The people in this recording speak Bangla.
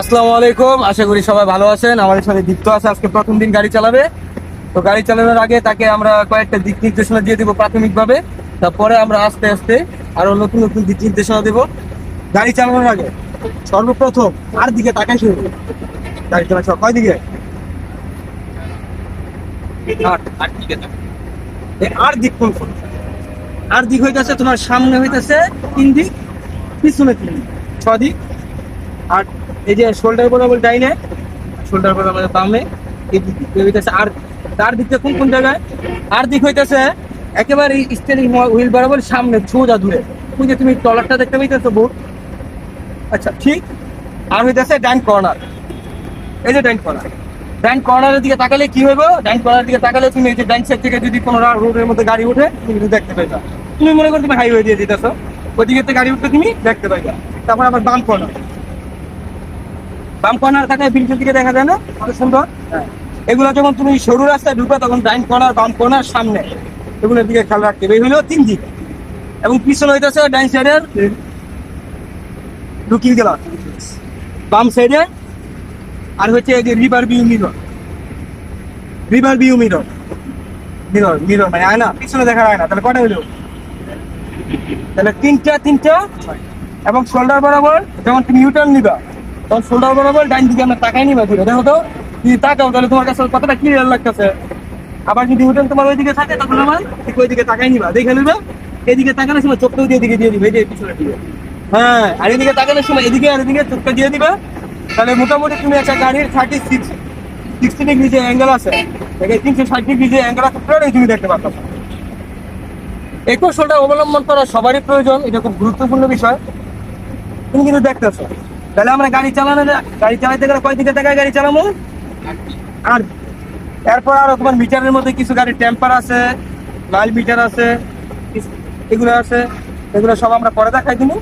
আসসালামু আলাইকুম, আশা করি সবাই ভালো আছেন। আমাদের সাথে দীপ্ত আছে, আজকে প্রথম দিন গাড়ি চালাবে। তো গাড়ি চালানোর আগে তাকে আমরা কয়েকটা দিক নির্দেশনা দিয়ে দিব প্রাথমিকভাবে। তারপরে আমরা আস্তে আস্তে আরও নতুন নতুন দিক নির্দেশনা দেবো। গাড়ি চালানোর আগে সর্বপ্রথম আর দিকে তাকাই শুরু গাড়ি চালা সব কয় দিকে? আর দিক কোন? আর দিক হইতেছে তোমার সামনে হইতেছে তিন দিক, পিছনে তিন দিক। ছ দিক। আর এই যে শোল্ডার বরাবর ডাইনে শোল্ডার বরাবর বামে, এই হইতেছে আর তার দিকটা কোন কোন জায়গায়? আর দিক হইতেছে একেবারে স্টেরিং হুইল বরাবর সামনে, সোজা দূরে। ওই যে তুমি টলারটা দেখতে পাইতেছো বুট? আচ্ছা ঠিক। আর হইতেছে ডাইন কর্নার। এই যে ডাইন কর্নার। ডাইন কর্নারের দিকে তাকালে কি হইব? ডাইন কর্নারের দিকে তাকালে তুমি এই যে ডাইন সাইড থেকে যদি কোনো রোডের মধ্যে গাড়ি উঠে তুমি কিন্তু দেখতে পাইবা। তুমি মনে করো তুমি হাইওয়ে দিয়ে দিতেছো ওইদিকে গাড়ি উঠতে তুমি দেখতে পাইবা। তারপর আবার বাম কর্নার। বাম কর্নার থাকে দিকে দেখা যায় না, কত সুন্দর? এগুলো যখন তুমি সরু রাস্তায় ঢুকবে, তখন ডাইন কর্নার বাম কর্নার সামনে। এগুলোর দিকে খেয়াল রাখতে হবে। এই হলো তিন দিক। এবং পিছনে হইতেছে ডাইন লুকিং গ্লাস বাম সাইডে আর হচ্ছে এই যে river view mirror river view mirror mirror mirror মানে আয়না। পিছনে দেখা যায় না তাহলে কটা হইল তাহলে তিনটা তিনটা। এবং শোল্ডার বরাবর যখন তুমি ইউটার্ন নিবা তখন শোল্ডার বরাবর ডাইন দিকে আমরা তাকাই নিবা ঘুরে দেখো তো, যদি তাকাও তাহলে তোমার কাছে কতটা ক্লিয়ার লাগতেছে। আবার যদি ইউটার্ন তোমার ওইদিকে থাকে, তখন আমার ঠিক ওইদিকে তাকাই নিবা। দেখে নিবা, এদিকে তাকানোর সময় চোখটা দিয়ে দিকে দিয়ে দিবে, এই যে পিছনে দিকে। হ্যাঁ আর এদিকে তাকানোর সময় এদিকে আর এদিকে চোখটা দিয়ে দিবা। তাহলে মোটামুটি তুমি একটা গাড়ির থার্টি সিক্স সিক্সটি ডিগ্রি যে অ্যাঙ্গেল আছে তিনশো ষাট ডিগ্রি যে অ্যাঙ্গেল আছে, পুরোটাই তুমি দেখতে পাচ্ছ এই কৌশলটা অবলম্বন করা সবারই প্রয়োজন, এটা খুব গুরুত্বপূর্ণ বিষয়। তুমি কিন্তু দেখতেছো। তাহলে আমরা গাড়ি চালানো গাড়ি চালাইতে গেলে কয় দিকে টাকায় গাড়ি চালাবো আর এরপর আরও তোমার মিটারের মধ্যে কিছু গাড়ির টেম্পার আছে মাইল মিটার আছে এগুলো আছে, এগুলো সব আমরা পরে দেখাই দিবো